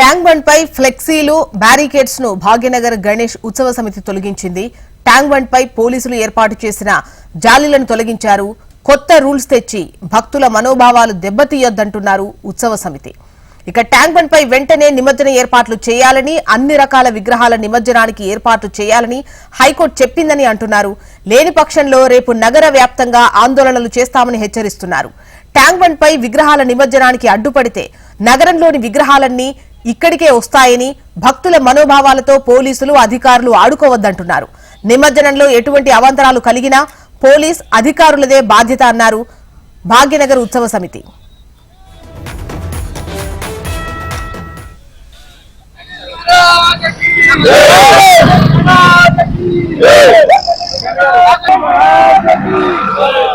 Tank bund పై ఫ్లెక్సీలు బ్యారికేడ్స్ను భాగ్యనగర్ గణేష్ ఉత్సవ సమితి తొలగించింది. ట్యాంక్ బండ్ పై పోలీసులు ఏర్పాటు చేసిన జాలీలను తొలగించారు. కొత్త రూల్స్ తెచ్చి భక్తుల మనోభావాలు దెబ్బతీయొద్దంటున్నారు ఉత్సవ సమితి. ఇక ట్యాంక్ బండ్ పై వెంటనే నిమజ్జన ఏర్పాట్లు చేయాలని అన్ని రకాల విగ్రహాల నిమజ్జనానికి ఏర్పాట్లు చేయాలని హైకోర్టు చెప్పిందని అంటున్నారు. లేని పక్షంలో రేపు నగర వ్యాప్తంగా ఆందోళనలు చేస్తామని హెచ్చరిస్తున్నారు. ట్యాంక్ బండ్ పై విగ్రహాల నిమజ్జనానికి అడ్డుపడితే నగరంలోని విగ్రహాలన్నీ ఇక్కడికే వస్తాయని భక్తుల మనోభావాలతో పోలీసులు అధికారులు ఆడుకోవద్దంటున్నారు నిమజ్జనంలో ఎటువంటి అవాంతరాలు కలిగినా పోలీస్ అధికారులదే బాధ్యత అన్నారు భాగ్యనగర్ ఉత్సవ సమితి Yeah!